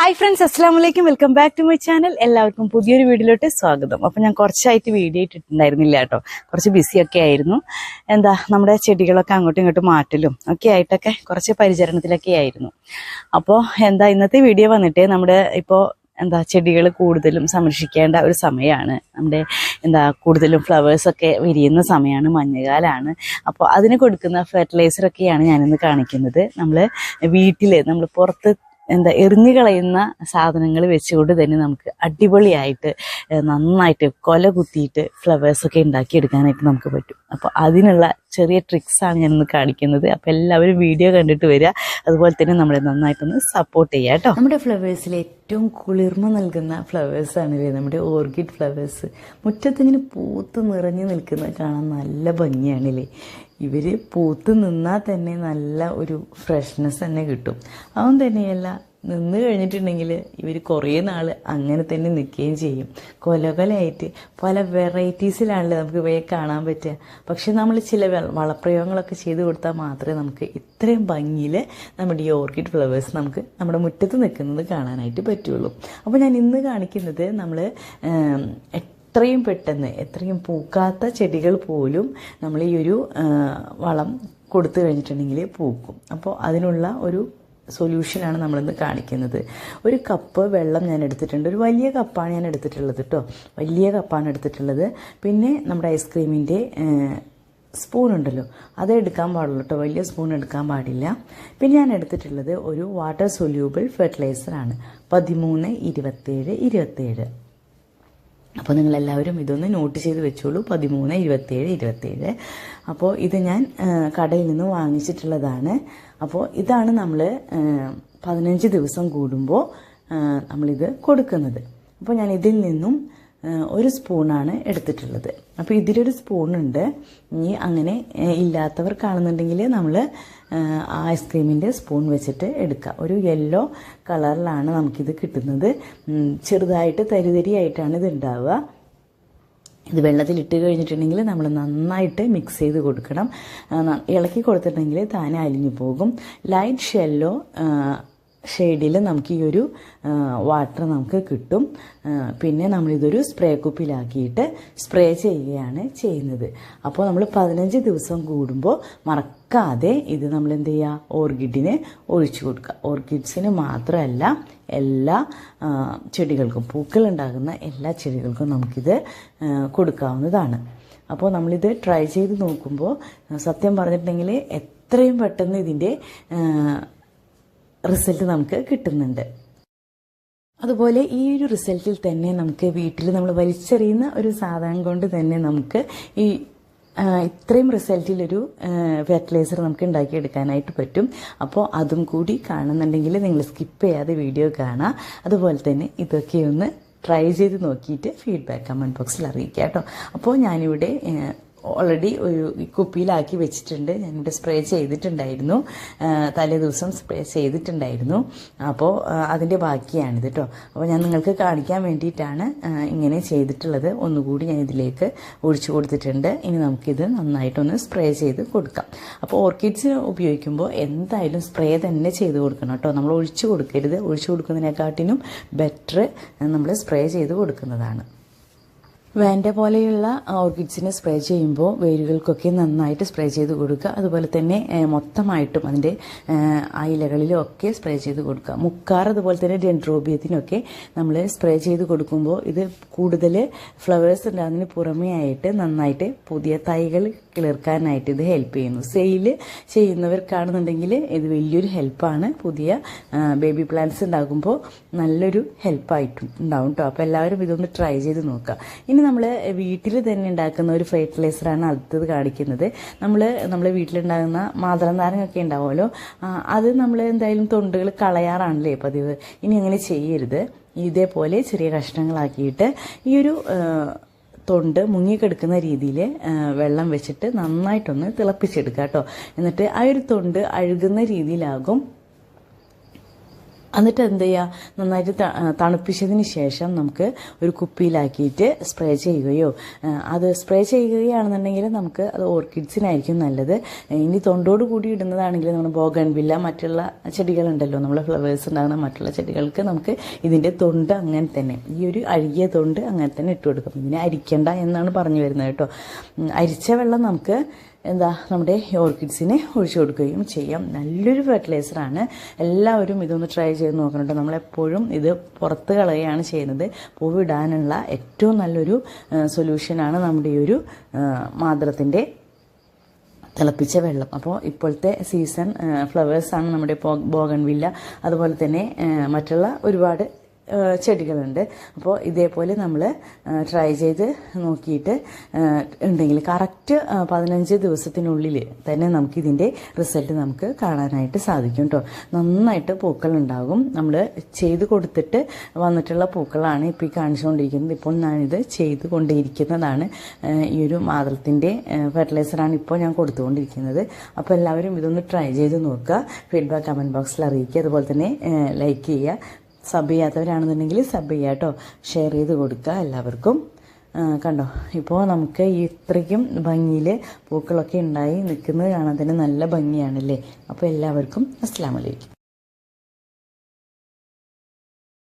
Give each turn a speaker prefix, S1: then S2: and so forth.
S1: Hi friends അസ്സാം വലൈക്കും welcome back to my channel എല്ലാവർക്കും പുതിയൊരു വീഡിയോയിലോട്ട് സ്വാഗതം. അപ്പം ഞാൻ കുറച്ചായിട്ട് വീഡിയോ ഇട്ടിട്ടുണ്ടായിരുന്നില്ല കേട്ടോ. കുറച്ച് ബിസി ഒക്കെ ആയിരുന്നു. എന്താ നമ്മുടെ ചെടികളൊക്കെ അങ്ങോട്ടും ഇങ്ങോട്ടും മാറ്റലും ഒക്കെ ആയിട്ടൊക്കെ കുറച്ച് പരിചരണത്തിലൊക്കെ ആയിരുന്നു. അപ്പോൾ എന്താ ഇന്നത്തെ വീഡിയോ വന്നിട്ട് നമ്മുടെ ഇപ്പോൾ എന്താ ചെടികൾ കൂടുതലും സംരക്ഷിക്കേണ്ട ഒരു സമയമാണ്. നമ്മുടെ എന്താ കൂടുതലും ഫ്ലവേഴ്സൊക്കെ വിരിയുന്ന സമയമാണ് മഞ്ഞുകാലാണ്. അപ്പോൾ അതിന് കൊടുക്കുന്ന ഫെർട്ടിലൈസറൊക്കെയാണ് ഞാനിന്ന് കാണിക്കുന്നത്. നമ്മൾ വീട്ടിൽ നമ്മൾ പുറത്ത് എന്താ എറിഞ്ഞു കളയുന്ന സാധനങ്ങൾ വെച്ചുകൊണ്ട് തന്നെ നമുക്ക് അടിപൊളിയായിട്ട് നന്നായിട്ട് കൊല കുത്തിയിട്ട് ഫ്ലവേഴ്സൊക്കെ ഉണ്ടാക്കിയെടുക്കാനായിട്ട് നമുക്ക് പറ്റും. അപ്പോൾ അതിനുള്ള ചെറിയ ട്രിക്സാണ് ഞാനിന്ന് കാണിക്കുന്നത്. അപ്പോൾ എല്ലാവരും വീഡിയോ കണ്ടിട്ട് വരിക. അതുപോലെ തന്നെ നമ്മളെ നന്നായിട്ടൊന്ന് സപ്പോർട്ട് ചെയ്യുക കേട്ടോ. നമ്മുടെ ഫ്ലവേഴ്സിൽ ഏറ്റവും കുളിർമ നൽകുന്ന ഫ്ലവേഴ്സ് ആണല്ലേ നമ്മുടെ ഓർക്കിഡ് ഫ്ലവേഴ്സ് മുറ്റത്തിങ്ങനെ പൂത്ത് നിറഞ്ഞു നിൽക്കുന്നത് കാണാൻ നല്ല ഭംഗിയാണല്ലേ? ഇവർ പൂത്ത് നിന്നാൽ തന്നെ നല്ല ഒരു ഫ്രഷ്നെസ് തന്നെ കിട്ടും. അവൻ തന്നെയല്ല നിന്ന് കഴിഞ്ഞിട്ടുണ്ടെങ്കിൽ ഇവർ കുറേ നാൾ അങ്ങനെ തന്നെ നിൽക്കുകയും ചെയ്യും. കൊലകൊലയായിട്ട് പല വെറൈറ്റീസിലാണല്ലോ നമുക്ക് ഇവയെ കാണാൻ പറ്റുക പക്ഷെ നമ്മൾ ചില വളപ്രയോഗങ്ങളൊക്കെ ചെയ്ത് കൊടുത്താൽ മാത്രമേ നമുക്ക് ഇത്രയും ഭംഗിയിൽ നമ്മുടെ ഈ ഓർക്കിഡ് ഫ്ലവേഴ്സ് നമുക്ക് നമ്മുടെ മുറ്റത്ത് നിൽക്കുന്നത് കാണാനായിട്ട് പറ്റുള്ളൂ. അപ്പോൾ ഞാൻ ഇന്ന് കാണിക്കുന്നത് നമ്മൾ എത്രയും പെട്ടെന്ന് എത്രയും പൂക്കാത്ത ചെടികൾ പോലും നമ്മൾ ഈ ഒരു വളം കൊടുത്തു കഴിഞ്ഞിട്ടുണ്ടെങ്കിൽ പൂക്കും. അപ്പോൾ അതിനുള്ള ഒരു സൊല്യൂഷനാണ് നമ്മളിന്ന് കാണിക്കുന്നത്. ഒരു കപ്പ് വെള്ളം ഞാൻ എടുത്തിട്ടുണ്ട്. ഒരു വലിയ കപ്പാണ് ഞാൻ എടുത്തിട്ടുള്ളത് കേട്ടോ വലിയ കപ്പാണ് എടുത്തിട്ടുള്ളത്. പിന്നെ നമ്മുടെ ഐസ്ക്രീമിന്റെ സ്പൂൺ ഉണ്ടല്ലോ. അത് എടുക്കാൻ പാടുള്ളൂ കേട്ടോ വലിയ സ്പൂൺ എടുക്കാൻ പാടില്ല. പിന്നെ ഞാൻ എടുത്തിട്ടുള്ളത് ഒരു വാട്ടർ സൊല്യൂബിൾ ഫെർട്ടിലൈസറാണ് പതിമൂന്ന് ഇരുപത്തേഴ് ഇരുപത്തേഴ്. അപ്പോൾ നിങ്ങൾ എല്ലാവരും ഇതൊന്ന് നോട്ട് ചെയ്ത് വെച്ചോളൂ. പതിമൂന്ന് ഇരുപത്തേഴ് ഇരുപത്തേഴ് അപ്പോൾ ഇത് ഞാൻ കടയിൽ നിന്ന് വാങ്ങിച്ചിട്ടുള്ളതാണ്. അപ്പോൾ ഇതാണ് നമ്മൾ പതിനഞ്ച് ദിവസം കൂടുമ്പോൾ നമ്മളിത് കൊടുക്കുന്നത്. അപ്പോൾ ഞാൻ ഇതിൽ നിന്നും ഒരു സ്പൂണാണ് എടുത്തിട്ടുള്ളത്. അപ്പോൾ ഇതിലൊരു സ്പൂണുണ്ട്. ഇനി അങ്ങനെ ഇല്ലാത്തവർ കാണുന്നുണ്ടെങ്കിൽ നമ്മൾ ഐസ്ക്രീമിന്റെ സ്പൂൺ വെച്ചിട്ട് എടുക്കുക ഒരു യെല്ലോ കളറിലാണ് നമുക്കിത് കിട്ടുന്നത്. ചെറുതായിട്ട് തരിതരിയായിട്ടാണ് ഇത് ഉണ്ടാവുക. ഇത് വെള്ളത്തിൽ ഇട്ട് കഴിഞ്ഞിട്ടുണ്ടെങ്കിൽ നമ്മൾ നന്നായിട്ട് മിക്സ് ചെയ്ത് കൊടുക്കണം. ഇളക്കി കൊടുത്തിട്ടുണ്ടെങ്കിൽ താനെ അലിഞ്ഞു പോകും. ലൈറ്റ് ഷെല്ലോ ഷെയ്ഡിൽ നമുക്ക് ഈ ഒരു വാട്ടർ നമുക്ക് കിട്ടും. പിന്നെ നമ്മളിതൊരു സ്പ്രേ കുപ്പിലാക്കിയിട്ട് സ്പ്രേ ചെയ്യുകയാണ് ചെയ്യുന്നത്. അപ്പോൾ നമ്മൾ പതിനഞ്ച് ദിവസം കൂടുമ്പോൾ മറക്കാതെ ഇത് നമ്മൾ എന്ത് ചെയ്യുക ഓർക്കിഡിന് ഒഴിച്ചു കൊടുക്കുക. ഓർക്കിഡ്സിന് മാത്രമല്ല എല്ലാ ചെടികൾക്കും പൂക്കൾ ഉണ്ടാകുന്ന എല്ലാ ചെടികൾക്കും നമുക്കിത് കൊടുക്കാവുന്നതാണ്. അപ്പോൾ നമ്മളിത് ട്രൈ ചെയ്ത് നോക്കുമ്പോൾ സത്യം പറഞ്ഞിട്ടുണ്ടെങ്കിൽ എത്രയും പെട്ടെന്ന് ഇതിന്റെ റിസൾട്ട് നമുക്ക് കിട്ടുന്നുണ്ട്. അതുപോലെ ഈ ഒരു റിസൾട്ടിൽ തന്നെ നമുക്ക് വീട്ടിൽ നമ്മൾ വലിച്ചെറിയുന്ന ഒരു സാധനം കൊണ്ട് തന്നെ നമുക്ക് ഈ ഇത്രയും റിസൾട്ടിലൊരു ഫെർട്ടിലൈസർ നമുക്ക് ഉണ്ടാക്കിയെടുക്കാനായിട്ട് പറ്റും. അപ്പോൾ അതും കൂടി കാണുന്നുണ്ടെങ്കിൽ നിങ്ങൾ സ്കിപ്പ് ചെയ്യാതെ വീഡിയോ കാണാം അതുപോലെ തന്നെ ഇതൊക്കെ ഒന്ന് ട്രൈ ചെയ്ത് നോക്കിയിട്ട് ഫീഡ്ബാക്ക് കമന്റ് ബോക്സിൽ അറിയിക്കാം കേട്ടോ. അപ്പോൾ ഞാനിവിടെ ഓൾറെഡി ഒരു കുപ്പിയിലാക്കി വെച്ചിട്ടുണ്ട്. ഞാനിവിടെ സ്പ്രേ ചെയ്തിട്ടുണ്ടായിരുന്നു. തലേ ദിവസം സ്പ്രേ ചെയ്തിട്ടുണ്ടായിരുന്നു. അപ്പോൾ അതിന്റെ ബാക്കിയാണിത് കേട്ടോ അപ്പോൾ ഞാൻ നിങ്ങൾക്ക് കാണിക്കാൻ വേണ്ടിയിട്ടാണ് ഇങ്ങനെ ചെയ്തിട്ടുള്ളത്. ഒന്നുകൂടി ഞാൻ ഇതിലേക്ക് ഒഴിച്ചു കൊടുത്തിട്ടുണ്ട്. ഇനി നമുക്കിത് നന്നായിട്ടൊന്ന് സ്പ്രേ ചെയ്ത് കൊടുക്കാം. അപ്പോൾ ഓർക്കിഡ്സ് ഉപയോഗിക്കുമ്പോൾ എന്തായാലും സ്പ്രേ തന്നെ ചെയ്ത് കൊടുക്കണം കേട്ടോ നമ്മൾ ഒഴിച്ചു കൊടുക്കരുത്. ഒഴിച്ചു കൊടുക്കുന്നതിനെക്കാട്ടിനും ബെറ്റർ നമ്മൾ സ്പ്രേ ചെയ്ത് കൊടുക്കുന്നതാണ്. വേണ്ട പോലെയുള്ള ഓർക്കിഡ്സിനെ സ്പ്രേ ചെയ്യുമ്പോൾ വേരുകൾക്കൊക്കെ നന്നായിട്ട് സ്പ്രേ ചെയ്ത് കൊടുക്കുക. അതുപോലെ തന്നെ മൊത്തമായിട്ടും അതിന്റെ ഇലകളിലും ഒക്കെ സ്പ്രേ ചെയ്ത് കൊടുക്കുക. മുക്കാർ അതുപോലെ തന്നെ ഡെൻഡ്രോബിയത്തിനൊക്കെ നമ്മൾ സ്പ്രേ ചെയ്ത് കൊടുക്കുമ്പോൾ ഇത് കൂടുതൽ ഫ്ലവേഴ്സ് ഉണ്ടാകുന്നതിന് പുറമേ ആയിട്ട് നന്നായിട്ട് പുതിയ തൈകൾ കിളിർക്കാനായിട്ട് ഇത് ഹെൽപ്പ് ചെയ്യുന്നു. സെയിൽ ചെയ്യുന്നവർക്കാണെന്നുണ്ടെങ്കിൽ ഇത് വലിയൊരു ഹെൽപ്പാണ്. പുതിയ ബേബി പ്ലാന്റ്സ് ഉണ്ടാകുമ്പോൾ നല്ലൊരു ഹെൽപ്പായിട്ടും ഉണ്ടാവും കേട്ടോ അപ്പോൾ എല്ലാവരും ഇതൊന്ന് ട്രൈ ചെയ്ത് നോക്കുക. ഇനി നമ്മൾ വീട്ടിൽ തന്നെ ഉണ്ടാക്കുന്ന ഒരു ഫെർട്ടിലൈസറാണ് അടുത്തത് കാണിക്കുന്നത്. നമ്മൾ നമ്മുടെ വീട്ടിലുണ്ടാകുന്ന മാതളനാരങ്ങൊക്കെ ഉണ്ടാവുമല്ലോ. ആ, അത് നമ്മൾ എന്തായാലും തൊണ്ടുകൾ കളയാറാണല്ലേ പതിവ്. ഇനി അങ്ങനെ ചെയ്യരുത്. ഇതേപോലെ ചെറിയ കഷ്ണങ്ങളാക്കിയിട്ട് ഈ ഒരു തൊണ്ട് മുങ്ങിക്കെടുക്കുന്ന രീതിയിൽ വെള്ളം വെച്ചിട്ട് നന്നായിട്ടൊന്ന് തിളപ്പിച്ചെടുക്കുക കേട്ടോ എന്നിട്ട് ആ ഒരു തൊണ്ട് അഴുകുന്ന രീതിയിലാകും. എന്നിട്ട് എന്ത് ചെയ്യുക നന്നായിട്ട് തണുപ്പിച്ചതിന് ശേഷം നമുക്ക് ഒരു കുപ്പിയിലാക്കിയിട്ട് സ്പ്രേ ചെയ്യുകയോ അത് സ്പ്രേ ചെയ്യുകയാണെന്നുണ്ടെങ്കിൽ നമുക്ക് അത് ഓർക്കിഡ്സിനായിരിക്കും നല്ലത്. ഇനി തൊണ്ടോട് കൂടി ഇടുന്നതാണെങ്കിൽ നമ്മുടെ ബോഗൺവില്ല മറ്റുള്ള ചെടികളുണ്ടല്ലോ നമ്മളെ ഫ്ലവേഴ്സ് ഉണ്ടാകുന്ന മറ്റുള്ള ചെടികൾക്ക് നമുക്ക് ഇതിന്റെ തൊണ്ട് അങ്ങനെ തന്നെ ഈ ഒരു അഴുകിയ തൊണ്ട് അങ്ങനെ തന്നെ ഇട്ട് കൊടുക്കും. ഇതിനെ അരിക്കണ്ട എന്നാണ് പറഞ്ഞു വരുന്നത് കേട്ടോ. അരിച്ച വെള്ളം നമുക്ക് എന്താ നമ്മുടെ ഓർക്കിഡ്സിനെ ഒഴിച്ചു കൊടുക്കുകയും ചെയ്യാം. നല്ലൊരു ഫെർട്ടിലൈസറാണ് എല്ലാവരും ഇതൊന്ന് ട്രൈ ചെയ്ത് നോക്കണം നമ്മളെപ്പോഴും ഇത് പുറത്ത് കളയുകയാണ് ചെയ്യുന്നത്. പൂവിടാനുള്ള ഏറ്റവും നല്ലൊരു സൊല്യൂഷനാണ് നമ്മുടെ ഈ ഒരു മാതൃത്തിന്റെ തിളപ്പിച്ച വെള്ളം. അപ്പോൾ ഇപ്പോഴത്തെ സീസൺ ഫ്ലവേഴ്സാണ് നമ്മുടെ ബോഗൺവില്ല അതുപോലെ തന്നെ മറ്റുള്ള ഒരുപാട് ചെടികളുണ്ട്. അപ്പോൾ ഇതേപോലെ നമ്മൾ ട്രൈ ചെയ്ത് നോക്കിയിട്ട് ഉണ്ടെങ്കിൽ കറക്റ്റ് പതിനഞ്ച് ദിവസത്തിനുള്ളിൽ തന്നെ നമുക്കിതിന്റെ റിസൾട്ട് നമുക്ക് കാണാനായിട്ട് സാധിക്കും കേട്ടോ നന്നായിട്ട് പൂക്കൾ ഉണ്ടാകും നമ്മൾ ചെയ്ത് കൊടുത്തിട്ട് വന്നിട്ടുള്ള പൂക്കളാണ് ഇപ്പോൾ ഈ കാണിച്ചുകൊണ്ടിരിക്കുന്നത്. ഇപ്പോൾ ഞാനിത് ചെയ്ത് കൊണ്ടിരിക്കുന്നതാണ് ഈ ഒരു മാതൃത്തിന്റെ ഫെർട്ടിലൈസറാണ് ഇപ്പോൾ ഞാൻ കൊടുത്തുകൊണ്ടിരിക്കുന്നത്. അപ്പോൾ എല്ലാവരും ഇതൊന്ന് ട്രൈ ചെയ്ത് നോക്കുക. ഫീഡ്ബാക്ക് കമന്റ് ബോക്സിൽ അറിയിക്കുക. അതുപോലെ തന്നെ ലൈക്ക് ചെയ്യുക. സബ് ചെയ്യാത്തവരാണെന്നുണ്ടെങ്കിൽ സബ് ചെയ്യുക കേട്ടോ. ഷെയർ ചെയ്ത് കൊടുക്കുക എല്ലാവർക്കും. കണ്ടോ? ഇപ്പോൾ നമുക്ക് ഈ ഇത്രയ്ക്കും ഭംഗിയിൽ പൂക്കളൊക്കെ ഉണ്ടായി നിൽക്കുന്നത് കാണാൻ തന്നെ നല്ല ഭംഗിയാണല്ലേ? അപ്പോൾ എല്ലാവർക്കും അസ്സാം വലൈക്കും